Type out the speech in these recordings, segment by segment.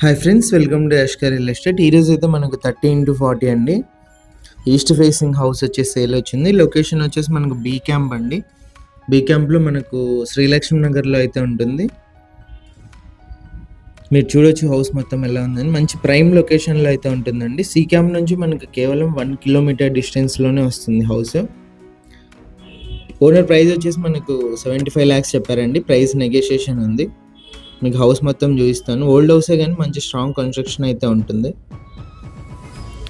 Hi friends welcome to Yashkar real estate ఈరోజు అయితే మనకు థర్టీ ఇంటూ ఫార్టీ అండి. ఈస్ట్ ఫేసింగ్ హౌస్ వచ్చేసి సేల్ వచ్చింది. లొకేషన్ వచ్చేసి మనకు బీ క్యాంప్ అండి. బీ క్యాంప్లో మనకు శ్రీలక్ష్మి నగర్లో అయితే ఉంటుంది. మీరు చూడొచ్చు హౌస్ మొత్తం ఎలా ఉందని. మంచి ప్రైమ్ లొకేషన్లో అయితే ఉంటుందండి. సీ క్యాంప్ నుంచి మనకు కేవలం వన్ కిలోమీటర్ డిస్టెన్స్లోనే వస్తుంది హౌస్ ఓనర్ ప్రైస్ వచ్చేసి మనకు సెవెంటీ ఫైవ్ ల్యాక్స్ చెప్పారండి. ప్రైస్ నెగోషియేషన్ ఉంది. మీకు హౌస్ మొత్తం చూపిస్తాను. ఓల్డ్ హౌసే కానీ మంచి స్ట్రాంగ్ కన్స్ట్రక్షన్ అయితే ఉంటుంది.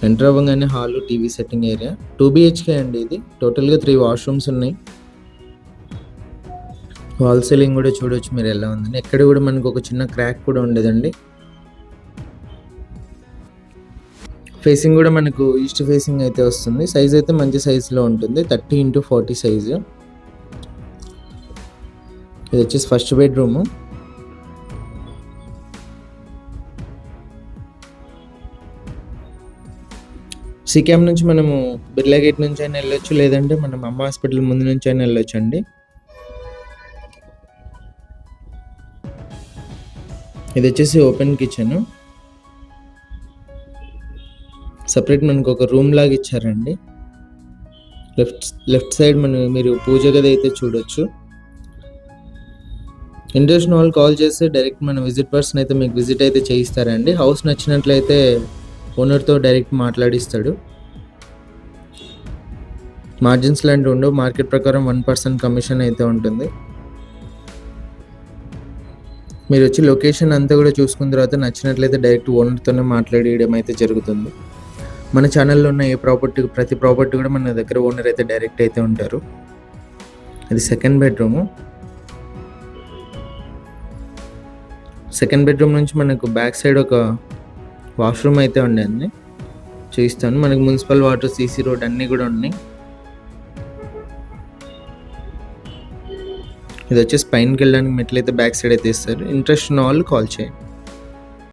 ఎంటర్ అవ్వగానే hall TV setting area two BHK అండి ఇది. టోటల్గా త్రీ వాష్రూమ్స్ ఉన్నాయి. వాల్ సీలింగ్ కూడా చూడవచ్చు మీరు ఎలా ఉందని. ఎక్కడ కూడా మనకు ఒక చిన్న క్రాక్ కూడా ఉండదండి. ఫేసింగ్ కూడా మనకు ఈస్ట్ ఫేసింగ్ అయితే వస్తుంది. సైజ్ అయితే మంచి సైజులో ఉంటుంది. థర్టీ ఇంటూ ఫార్టీ సైజు ఇది వచ్చేసి ఫస్ట్ బెడ్రూము సిక్యామ్ నుంచి మనము బిర్లా గేట్ నుంచి అయినా వెళ్ళొచ్చు లేదంటే మనం అమ్మ హాస్పిటల్ ముందు నుంచి అయినా వెళ్ళొచ్చు అండి ఇది వచ్చేసి ఓపెన్ కిచెన్. సపరేట్ మనకు ఒక రూమ్ లాగా ఇచ్చారండి. లెఫ్ట్ లెఫ్ట్ సైడ్ మనం మీరు పూజ గది అయితే చూడొచ్చు. ఇంట్రెస్ట్ వాళ్ళు కాల్ చేస్తే డైరెక్ట్ మన విజిట్ పర్సన్ అయితే మీకు విజిట్ అయితే చేయిస్తారండి. హౌస్ నచ్చినట్లయితే ఓనర్తో డైరెక్ట్ మాట్లాడిస్తాడు. మార్జిన్స్ లాంటివి ఉండవు. మార్కెట్ ప్రకారం వన్ పర్సెంట్ కమిషన్ అయితే ఉంటుంది. మీరు వచ్చి లొకేషన్ అంతా కూడా చూసుకున్న తర్వాత నచ్చినట్లయితే డైరెక్ట్ ఓనర్తోనే మాట్లాడేయడం అయితే జరుగుతుంది. మన ఛానల్లో ఉన్న ఏ ప్రాపర్టీ ప్రతి ప్రాపర్టీ కూడా మన దగ్గర ఓనర్ అయితే డైరెక్ట్ అయితే ఉంటారు. అది సెకండ్ బెడ్రూము. సెకండ్ బెడ్రూమ్ నుంచి మనకు బ్యాక్ సైడ్ ఒక వాష్రూమ్ అయితే ఉండేది చూపిస్తాను మనకు మున్సిపల్ వాటర్ సీసీ రోడ్ అన్నీ కూడా ఉన్నాయి. ఇది వచ్చేసి పైనకి వెళ్ళడానికి మెట్లు అయితే బ్యాక్ సైడ్ అయితే ఇస్తారు. ఇంట్రెస్ట్ ఉన్న వాళ్ళు కాల్ చేయండి.